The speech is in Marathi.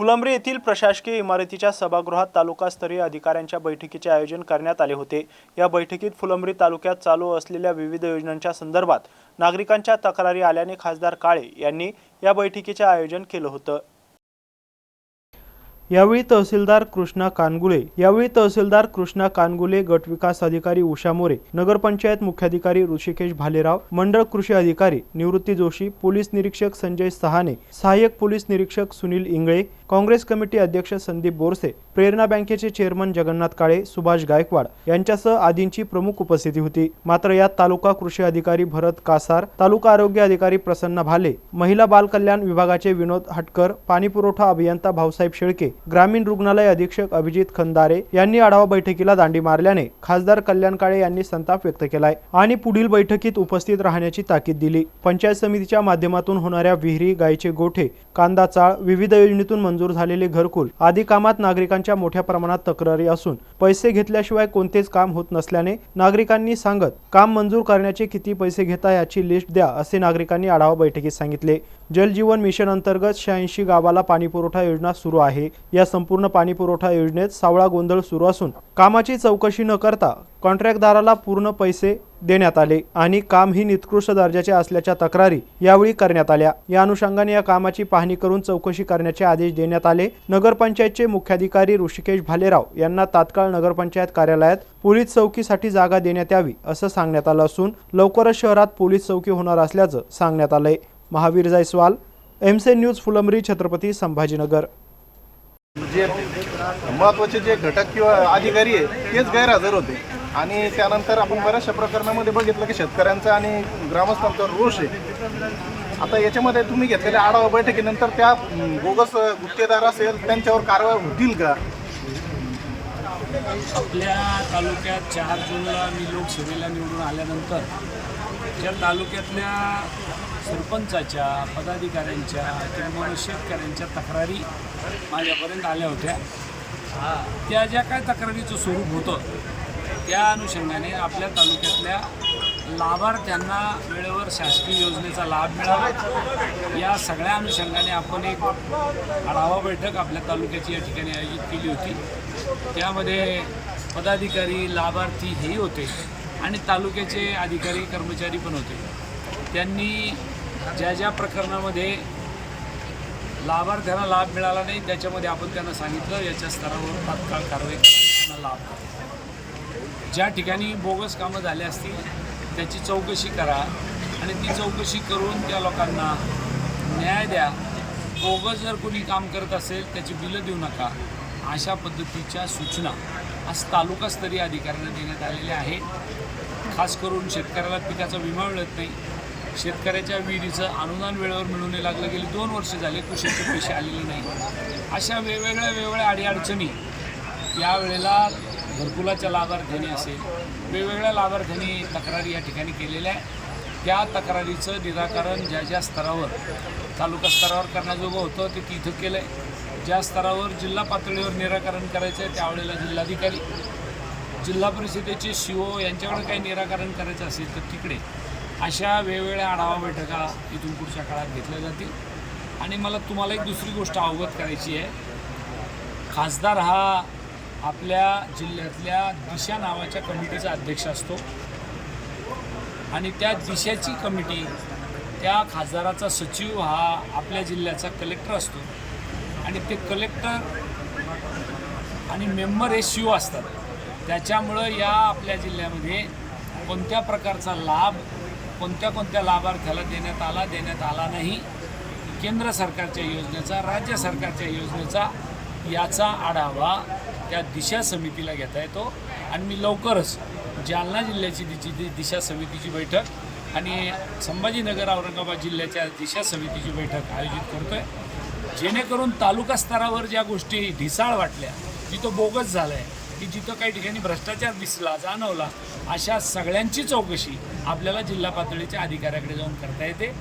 फुलंब्री येथील प्रशासकीय इमारतीच्या सभागृहात तालुकास्तरीय अधिकाऱ्यांच्या बैठकीचे आयोजन करण्यात आले होते. या बैठकीत फुलंब्री तालुक्यात चालू असलेल्या विविध योजनांच्या संदर्भात नागरिकांच्या तक्रारी आल्याने खासदार काळे यांनी या बैठकीचे आयोजन केलं होतं. यावेळी तहसीलदार कृष्णा कानगुले यावेळी तहसीलदार कृष्णा कानगुले गट विकास अधिकारी उषा मोरे नगरपंचायत मुख्याधिकारी ऋषिकेश भालेराव मंडळ कृषी अधिकारी निवृत्ती जोशी पोलीस निरीक्षक संजय सहाने सहाय्यक पोलीस निरीक्षक सुनील इंगळे काँग्रेस कमिटी अध्यक्ष संदीप बोरसे प्रेरणा बँकेचे चेअरमन जगन्नाथ काळे सुभाष गायकवाड यांच्यासह आदींची प्रमुख उपस्थिती होती. मात्र यात तालुका कृषी अधिकारी भरत कासार तालुका आरोग्य अधिकारी प्रसन्न भाले महिला बाल कल्याण विभागाचे विनोद हटकर पाणीपुरवठा अभियंता भाऊसाहेब शेळके ग्रामीण रुग्णालय अधीक्षक अभिजित खंदारे यांनी आढावा बैठकीला दांडी मारल्याने खासदार कल्याण काळे यांनी संताप व्यक्त केलाय आणि पुढील बैठकीत उपस्थित राहण्याची ताकीद दिली. पंचायत समितीच्या माध्यमातून होणाऱ्या विहिरी गायचे गोठे कांदा चाळ विविध योजनेतून मंजूर झालेले घरकुल आदी कामात नागरिकांच्या मोठ्या प्रमाणात तक्रारी असून पैसे घेतल्याशिवाय कोणतेच काम होत नसल्याने नागरिकांनी सांगत काम मंजूर करण्याचे किती पैसे घेता याची लिस्ट द्या असे नागरिकांनी आढावा बैठकीत सांगितले. जल जीवन मिशन अंतर्गत शहाऐंशी गावाला पाणीपुरवठा योजना सुरू आहे. या संपूर्ण पाणीपुरवठा योजनेत सावळा गोंधळ सुरू असून कामाची चौकशी न करता कॉन्ट्रॅक्टदाराला पूर्ण पैसे देण्यात आले आणि काम ही निकृष्ट दर्जाचे असल्याच्या तक्रारी यावेळी करण्यात आल्या. या अनुषंगाने या कामाची पाहणी करून चौकशी करण्याचे आदेश देण्यात आले. नगरपंचायतचे मुख्याधिकारी ऋषिकेश भालेराव यांना तात्काळ नगरपंचायत कार्यालयात पोलीस चौकीसाठी जागा देण्यात यावी असं सांगण्यात आलं असून लवकरच शहरात पोलीस चौकी होणार असल्याचं सांगण्यात आलंय. महावीर जायस्वाल एमसे न्यूज फुलंबरी छत्रपती संभाजीनगर. जे महत्त्वाचे जे घटक किंवा अधिकारी आहे तेच गैरहजर होते. आणि त्यानंतर आपण बऱ्याचशा प्रकरणामध्ये बघितलं की शेतकऱ्यांचा आणि ग्रामस्थांचा रोष आहे. आता याच्यामध्ये तुम्ही घेतलेल्या आढावा बैठकीनंतर त्या बोगस गुत्तेदार असेल त्यांच्यावर कारवाई होतील का? आपल्या तालुक्यात चार जूनला मी लोकसभेला निवडून आल्यानंतर ज्या तालुक्यातल्या सरपंचाच्या पदाधिकाऱ्यांच्या किंवा शेतकऱ्यांच्या तक्रारी माझ्यापर्यंत आल्या होत्या. त्या ज्या काय तक्रारीचं स्वरूप होतं त्या अनुषंगाने आपल्या तालुक्यातल्या लाभार्थ्यांना वेळेवर शासकीय योजनेचा लाभ मिळावा. या सगळ्या अनुषंगाने आपण एक आढावा बैठक आपल्या तालुक्याची या ठिकाणी आयोजित केली होती. त्यामध्ये पदाधिकारी लाभार्थी हेही होते आणि तालुक्याचे अधिकारी कर्मचारी पण होते. त्यांनी ज्या ज्या प्रकरणामध्ये लाभार्थ्यांना लाभ मिळाला नाही त्याच्यामध्ये आपण त्यांना सांगितलं याच्या स्तरावर तात्काळ कारवाई त्यांना लाभ ज्या ठिकाणी बोगस कामं झाली असतील त्याची चौकशी करा आणि ती चौकशी करून त्या लोकांना न्याय द्या. बोगस जर कोणी काम करत असेल त्याची बिलं देऊ नका. अशा पद्धतीच्या सूचना आज तालुकास्तरीय अधिकाऱ्यांना देण्यात आलेल्या आहेत. खास करून शेतकऱ्याला पिकाचा विमा मिळत नाही. शेतकऱ्याच्या विहिरीचं अनुदान वेळेवर मिळून नाही लागलं. गेली दोन वर्ष झाले कृषीचे पैसे आलेले नाही. अशा वेगवेगळ्या वेगवेगळ्या अडीअडचणी यावेळेला घरकुलाच्या लाभार्थ्यांनी असेल वेगवेगळ्या लाभार्थ्यांनी तक्रारी या ठिकाणी केलेल्या आहे त्या तक्रारीचं निराकरण ज्या ज्या स्तरावर तालुका स्तरावर करण्याजोगं होतं ते तिथं केलं आहे ज्या स्तरावर जिल्हा पातळीवर निराकरण करायचं आहे त्यावेळेला जिल्हाधिकारी जिल्हा परिषदेचे सी ओ यांच्याकडे काही निराकरण करायचं असेल तर तिकडे अशा वेगवेगळ्या आढावा बैठका इथून पुढच्या काळात घेतल्या जातील. आणि मला तुम्हाला एक दुसरी गोष्ट अवगत करायची आहे. खासदार हा आपल्या जिल्ह्यातल्या दिशा नावाच्या कमिटीचा अध्यक्ष असतो. आणि त्या दिशाची कमिटी त्या खासदाराचा सचिव हा आपल्या जिल्ह्याचा कलेक्टर असतो. आणि ते कलेक्टर आणि मेंबर हे शिव असतात. त्याच्यामुळं या आपल्या जिल्ह्यामध्ये कोणत्या प्रकारचा लाभ कोणत्या कोणत्या लाभार्थ्याला देण्यात आला देण्यात आला नाही केंद्र सरकारच्या योजनेचा राज्य सरकारच्या योजनेचा याचा आढावा त्या दिशा समितीला घेता येतो. आणि मी लवकरच जालना जिल्ह्याची दिची दि- दिशा समितीची बैठक आणि संभाजीनगर औरंगाबाद जिल्ह्याच्या दिशा समितीची बैठक आयोजित करतो आहे जेणेकरून तालुका स्तरावर ज्या गोष्टी ढिसाळ वाटल्या जिथं बोगस झालं आहे की जिथं काही ठिकाणी भ्रष्टाचार दिसला जाणवला अशा सगळ्यांची चौकशी आपल्याला जिल्हा पातळीच्या अधिकाऱ्याकडे जाऊन करता येते.